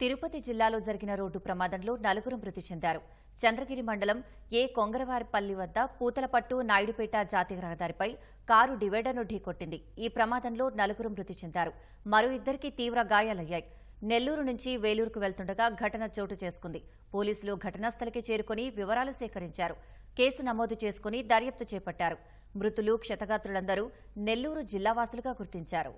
తిరుపతి జిల్లాలో జరిగిన రోడ్డు ప్రమాదంలో నలుగురు మృతి చెందారు. చంద్రగిరి మండలం ఏ కొంగరవారిపల్లి వద్ద పూతలపట్టు నాయుడుపేట జాతీయ రహదారిపై కారు డివైడర్ను ఢీకొట్టింది. ఈ ప్రమాదంలో నలుగురు మృతి చెందారు. మరో ఇద్దరికి తీవ్ర గాయాలయ్యాయి. నెల్లూరు నుంచి వేలూరుకు వెళ్తుండగా ఘటన చోటు చేసుకుంది. పోలీసులు ఘటనాస్థలికి చేరుకుని వివరాలు సేకరించారు. కేసు నమోదు చేసుకుని దర్యాప్తు చేపట్టారు. మృతులు క్షతగాత్రులందరూ నెల్లూరు జిల్లావాసులుగా గుర్తించారు.